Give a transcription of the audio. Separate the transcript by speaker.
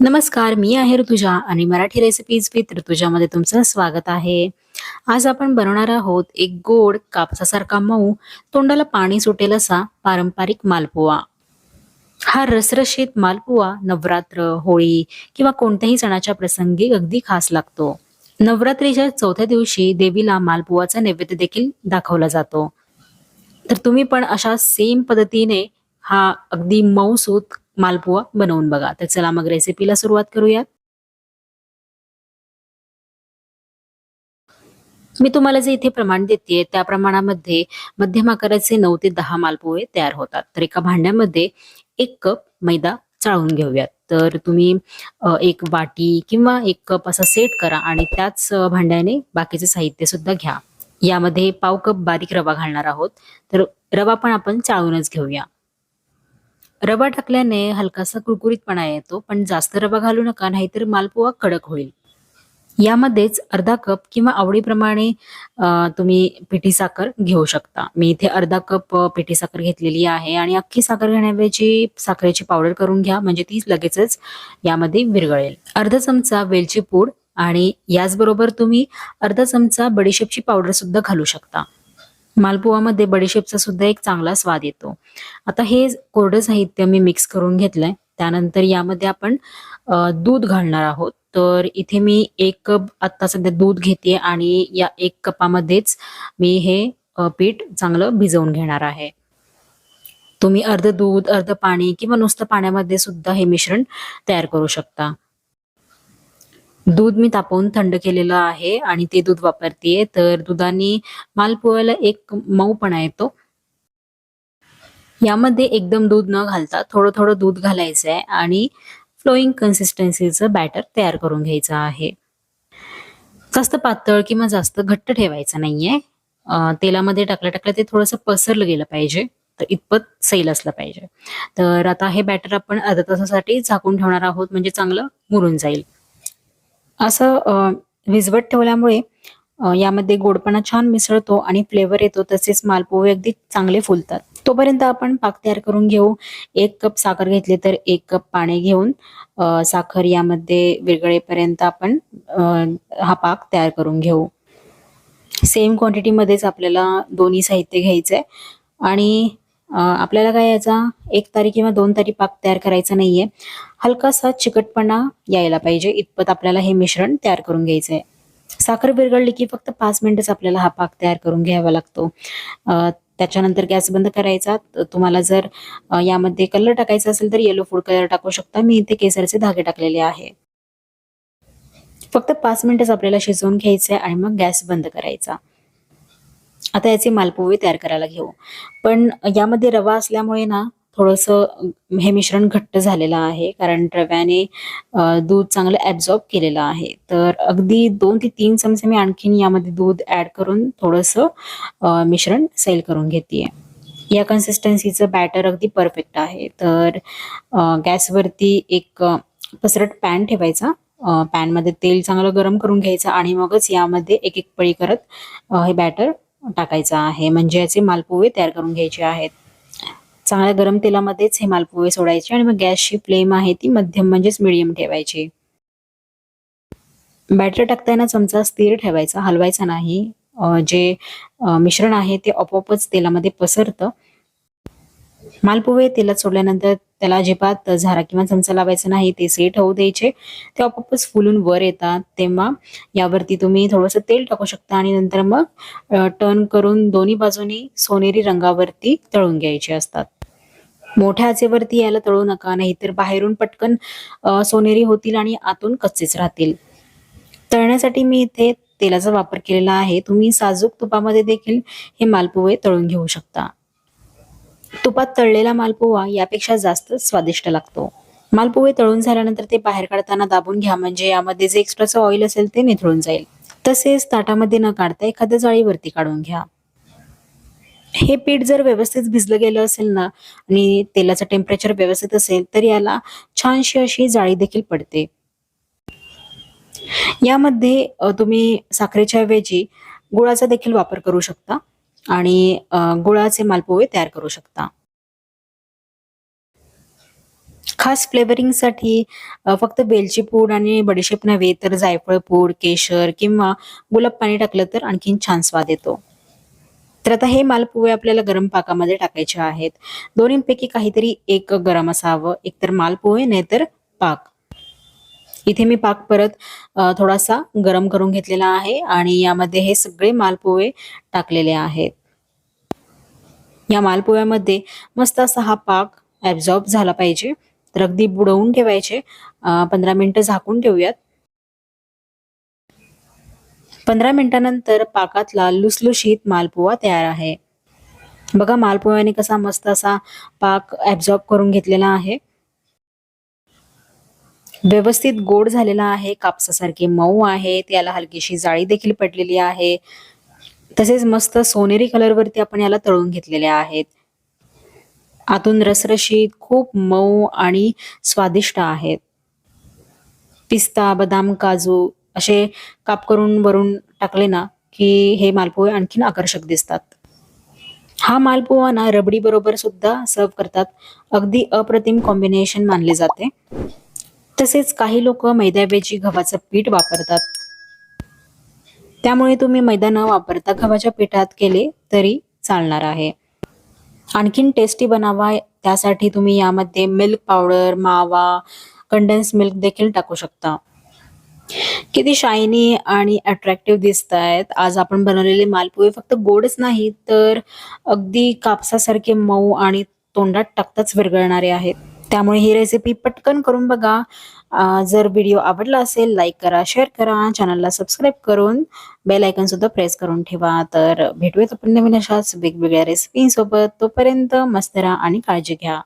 Speaker 1: नमस्कार मी आहे ऋतुजा आणि मराठी रेसिपीज विथ ऋतुजामध्ये तुमचं स्वागत आहे. आज आपण बनवणार आहोत एक गोड कापसासारखा मऊ तोंडाला पाणी सुटेल असा पारंपरिक मालपुवा. हा रसरशीत मालपुवा नवरात्र होळी किंवा कोणत्याही सणाच्या प्रसंगी अगदी खास लागतो. नवरात्रीच्या चौथ्या दिवशी देवीला मालपुवाचा नैवेद्य देखील दाखवला जातो. तर तुम्ही पण अशा सेम पद्धतीने हा अगदी मऊसूत मालपुवा बनवून बघा. तर चला मग रेसिपीला सुरुवात करूया. मी तुम्हाला जे इथे प्रमाण देते त्या प्रमाणामध्ये मध्यम आकाराचे नऊ ते दहा मालपोहे तयार होतात. तर एका भांड्यामध्ये एक कप मैदा चाळून घेऊयात. तर तुम्ही एक वाटी किंवा एक कप असा सेट करा आणि त्याच भांड्याने बाकीचे साहित्य सुद्धा घ्या. यामध्ये पाव कप बारीक रवा घालणार आहोत. तर रवा पण आपण चाळूनच घेऊया. रवा टाकल्याने हलकासा कुरकुरीतपणा येतो पण जास्त रवा घालू नका नाहीतर मालपुवा कडक होईल. यामध्येच अर्धा कप किंवा आवडीप्रमाणे तुम्ही पिठी साखर घेऊ शकता. मी इथे अर्धा कप पिठी साखर घेतलेली आहे आणि अख्खी साखर घेण्याऐवजी साखरेची पावडर करून घ्या म्हणजे ती लगेचच यामध्ये विरघळेल. अर्धा चमचा वेलची पूड आणि याचबरोबर तुम्ही अर्धा चमचा बडीशेपची पावडर सुद्धा घालू शकता. मालपुवामध्ये बडीशेपचा सुद्धा एक चांगला स्वाद येतो. आता हे कोरडं साहित्य मी मिक्स करून घेतलंय. त्यानंतर यामध्ये आपण दूध घालणार आहोत. तर इथे मी एक कप आता सध्या दूध घेते आणि या एक कपामध्येच मी हे पीठ चांगलं भिजवून घेणार आहे. तुम्ही अर्ध दूध अर्ध पाणी किंवा नुसतं पाण्यामध्ये सुद्धा हे मिश्रण तयार करू शकता. दूध मी तापवून थंड केलेलं आहे आणि ते दूध वापरतेय. तर दुधाने मालपोह्याला एक मऊपणा येतो. यामध्ये एकदम दूध न घालता थोडं थोडं दूध घालायचं आहे आणि फ्लोईंग कन्सिस्टन्सीचं बॅटर तयार करून घ्यायचं आहे. जास्त पातळ किंवा जास्त घट्ट ठेवायचं नाहीये. तेलामध्ये टाकल्या टाकल्या ते थोडंसं पसरलं गेलं पाहिजे. तर इतपत सैल असलं पाहिजे. तर आता हे बॅटर आपण अर्धा तासासाठी झाकून ठेवणार आहोत. म्हणजे चांगलं मुरून जाईल. असं अं, ठेवल्यामुळे यामध्ये गोडपणा छान मिसळतो आणि फ्लेवर येतो तसेच मालपोहे अगदी चांगले फुलतात. तोपर्यंत आपण पाक तयार करून घेऊ. एक कप साखर घेतली तर एक कप पाणी घेऊन साखर यामध्ये विरगळेपर्यंत आपण हा पाक तयार करून घेऊ. सेम क्वांटिटीमध्येच आपल्याला दोन्ही साहित्य घ्यायचं आहे आणि आपल्याला काय याचा एक तारी किंवा दोन तारी पाक तयार करायचा नाहीये. हलकासा चिकटपणा यायला पाहिजे. इतपत आपल्याला हे मिश्रण तयार करून घ्यायचं आहे साखर विरघळली की फक्त पाच मिनिटच आपल्याला हा पाक तयार करून घ्यावा लागतो. त्याच्यानंतर गॅस बंद करायचा. तुम्हाला जर यामध्ये कलर टाकायचा असेल तर येलो फूड कलर टाकू शकता. मी इथे केसरचे धागे टाकलेले आहे. फक्त पाच मिनिटच आपल्याला शिजवून घ्यायचंय आणि मग गॅस बंद करायचा. आता याचे मालपोवे तयार करायला घेऊ. पण यामध्ये रवा असल्यामुळे ना थोडंसं हे मिश्रण घट्ट झालेलं आहे कारण रव्याने दूध चांगलं ॲब्झॉर्ब केलेलं आहे. तर अगदी दोन ते तीन चमचे मी आणखीन यामध्ये दूध ॲड करून थोडंसं मिश्रण सैल करून घेते या कन्सिस्टन्सीचं बॅटर अगदी परफेक्ट आहे. तर गॅसवरती एक पसरट पॅन ठेवायचा. पॅनमध्ये तेल चांगलं गरम करून घ्यायचं आणि मगच यामध्ये एक एक पळी करत हे बॅटर टाकायचं आहे. म्हणजे याचे मालपोहे तयार करून घ्यायचे आहेत. चांगल्या गरम तेलामध्येच हे मालपोहे सोडायचे आणि मग गॅसची फ्लेम आहे ती मध्यम म्हणजेच मिडियम ठेवायची. बॅटर टाकताना चमचा स्थिर ठेवायचा हलवायचा नाही. जे मिश्रण आहे ते आपोआपच तेलामध्ये पसरतं. मालपोहे तेलात सोडल्यानंतर त्याला अजिबात झारा किंवा चमचा लावायचा नाही ते सेट होऊ द्यायचे. ते आपोआपच फुलून वर येतात. तेव्हा यावरती तुम्ही थोडंसं तेल टाकू शकता आणि नंतर मग टर्न करून दोन्ही बाजूनी सोनेरी रंगावरती तळून घ्यायचे असतात. मोठ्या आचेवरती यायला तळू नका नाहीतर बाहेरून पटकन सोनेरी होतील आणि आतून कच्चेच राहतील. तळण्यासाठी मी इथे तेलाचा वापर केलेला आहे. तुम्ही साजूक तुपामध्ये देखील हे मालपुवे तळून घेऊ शकता. तुपात तळलेला मालपुवा यापेक्षा जास्त स्वादिष्ट लागतो. मालपुवे तळून झाल्यानंतर ते बाहेर काढताना दाबून घ्या म्हणजे यामध्ये जे एक्स्ट्राचं ऑइल असेल ते निथळून जाईल. तसेच ताटामध्ये न काढता एखाद्या जाळीवरती काढून घ्या. हे पीठ जर व्यवस्थित भिजलं गेलं असेल ना आणि तेलाचं टेम्परेचर व्यवस्थित असेल तर याला छानशी अशी जाळी देखील पडते यामध्ये तुम्ही साखरेच्या ऐवजी गुळाचा देखील वापर करू शकता आणि गुळाचे मालपोहे तयार करू शकता खास फ्लेवरिंगसाठी फक्त बेलची पूड आणि बडीशेप नव्हे तर जायफळ पूड, केशर किंवा गुलाब पाणी टाकलं तर आणखीन छान स्वाद येतो. तर आता हे मालपुवे आपल्याला गरम पाकामध्ये टाकायचे आहेत. दोन्हीपैकी काहीतरी एक गरम असावं. एकतर मालपोहे नाहीतर पाक. इथे मी पाक परत थोडासा गरम करून घेतलेला आहे आणि यामध्ये हे सगळे मालपोहे टाकलेले आहेत. या मालपोह्यामध्ये मस्त असा हा पाक ॲब्झॉर्ब झाला पाहिजे. तर अगदी बुडवून ठेवायचे. पंधरा मिनटं झाकून ठेवूयात. 15 मिनिटानंतर पाकातला लुसलुशीत मालपुवा तयार आहे. बघा मालपुव्याने कसा मस्त असा पाक ॲब्झॉर्ब करून घेतलेला आहे. व्यवस्थित गोड झालेला आहे. कापसासारखे मऊ आहेत. याला हलकीशी जाळी देखील पडलेली आहे. तसेच मस्त सोनेरी कलरवरती आपण याला तळून घेतलेले आहेत. आतून रसरशीत, खूप मऊ आणि स्वादिष्ट आहेत. पिस्ता, बदाम, काजू असे काप करून वरून टाकले ना, की हे मालपोहे आणखीन आकर्षक दिसतात. हा मालपोहा ना रबडी बरोबर सुद्धा सर्व्ह करतात. अगदी अप्रतिम कॉम्बिनेशन मानले जाते. तसेच काही लोक मैद्याऐवजी गव्हाचं पीठ वापरतात. त्यामुळे तुम्ही मैदा न वापरता गव्हाच्या पिठात केले तरी चालणार आहे. आणखीन टेस्टी बनावा त्यासाठी तुम्ही यामध्ये मिल्क पावडर, मावा, कंडेन्स मिल्क देखील टाकू शकता. किती शायनी आणि अट्रॅक्टिव्ह दिसतायत. आज आपण बनवलेले मालपुवे फक्त गोडच नाही तर अगदी कापसासारखे मऊ आणि तोंडात टाकताच विरघळणारे आहेत. त्यामुळे ही रेसिपी पटकन करून बघा. जर व्हिडिओ आवडला असेल लाईक करा, शेअर करा, चॅनलला सबस्क्राईब करून बेल सुद्धा प्रेस करून ठेवा. तर भेटूयात आपण नवीन अशाच वेगवेगळ्या रेसिपींसोबत. तोपर्यंत मस्त राहा आणि काळजी घ्या.